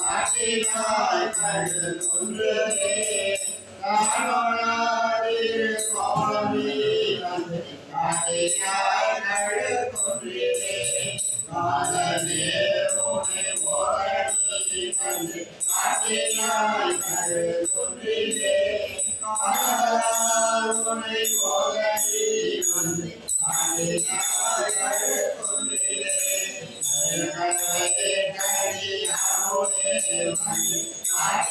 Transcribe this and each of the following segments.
காட்டினாய் கண்டு கொன்றதே காணோ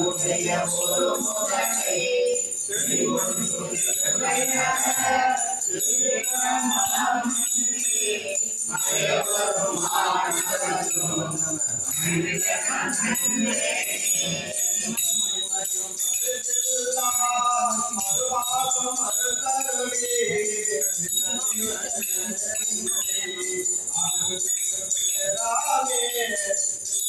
உடைய ஒரு முதலை Yes.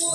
Amen.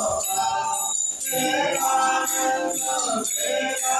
சிவபதத்தே Yeah.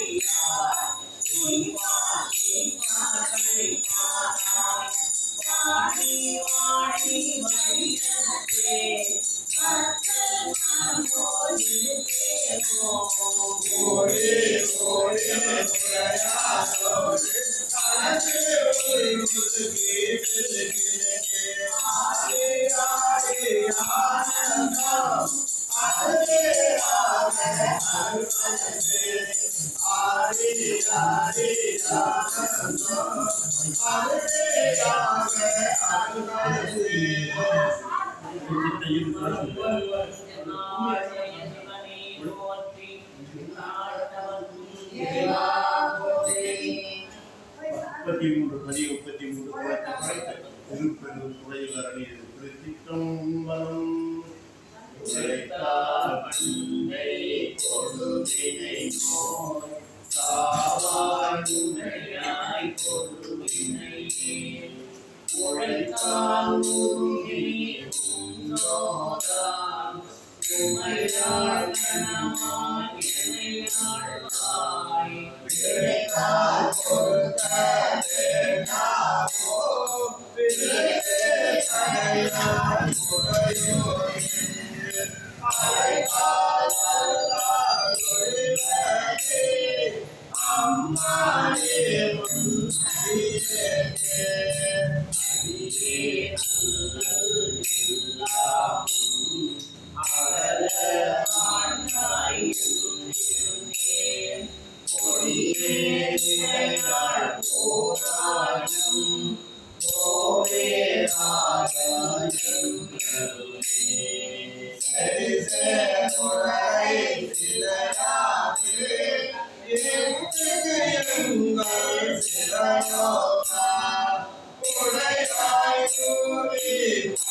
முப்பத்தி மூன்று பதி முப்பத்தி மூன்று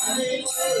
Hallelujah.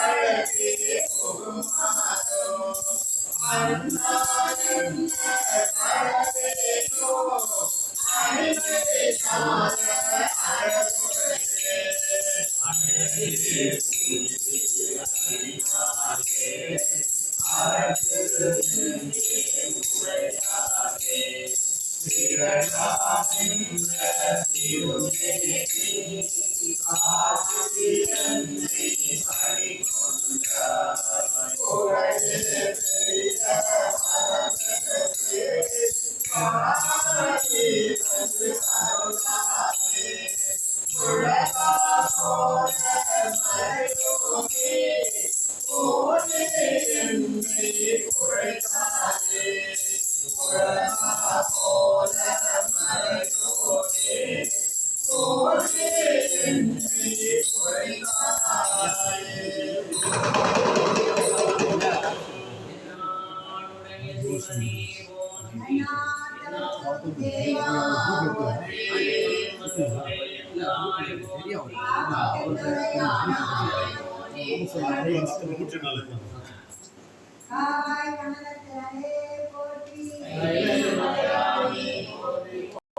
அழகே